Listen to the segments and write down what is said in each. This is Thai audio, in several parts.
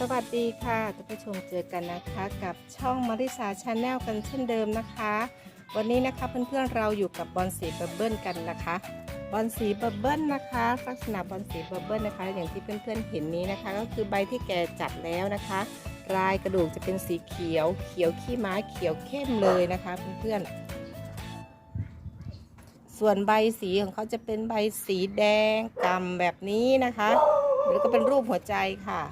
สวัสดีค่ะท่านผู้ชมเจอกันนะคะ กับช่องมาริสาชาแนลกันเช่นเดิมนะคะ วันนี้นะคะเพื่อนๆเราอยู่กับบอลสีบับเบิ้ลกันนะคะบอลสีบับเบิ้ลนะคะลักษณะบอลสีบับเบิ้ลนะคะ อย่างที่เพื่อนๆเห็นนี้นะคะ ก็คือใบที่แก่จัดแล้วนะคะลายกระดูกจะเป็นสีเขียว เขียวขี้ม้าเขียวเข้มเลยนะคะเพื่อนๆส่วนใบสีของเขาจะเป็นใบสีแดงกำแบบนี้นะคะแล้วก็เป็นรูปหัวใจค่ะ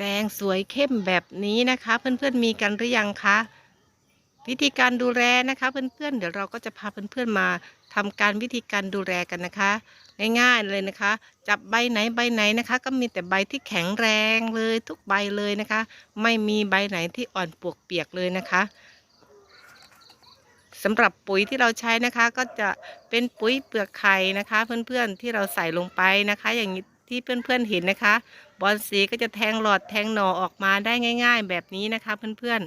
แดงสวยเข้มแบบนี้นะคะ เพื่อนๆมีกันหรือยังคะวิธีการดูแลนะคะ เพื่อนๆเดี๋ยวเราก็จะพาเพื่อนๆมาทำการวิธีการดูแลกันนะคะ ง่ายๆเลยนะคะ จับใบไหนใบไหนนะคะ ก็มีแต่ใบที่แข็งแรงเลยทุกใบเลยนะคะ ไม่มีใบไหนที่อ่อนปวกเปียกเลยนะคะสำหรับปุ๋ยที่เราใช้นะคะ ก็จะเป็นปุ๋ยเปลือกไข่นะคะ เพื่อนๆที่เราใส่ลงไปนะคะ อย่างนี้ ที่เพื่อนๆเห็นนะคะ บอลสีก็จะแทงหลอดแทงหน่อออกมาได้ง่าย ๆ แบบนี้นะคะเพื่อน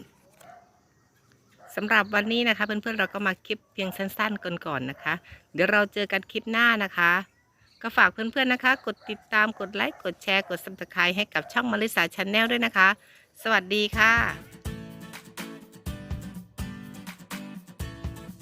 ๆสำหรับวันนี้นะคะเพื่อนๆเราก็มาคลิปเพียงสั้นๆก่อนๆนะคะ เดี๋ยวเราเจอกันคลิปหน้านะคะ ก็ฝากเพื่อนๆนะคะ กดติดตามกดไลค์กดแชร์กด subscribe ให้กับช่องมาริสาชาแนลด้วยนะคะ สวัสดีค่ะ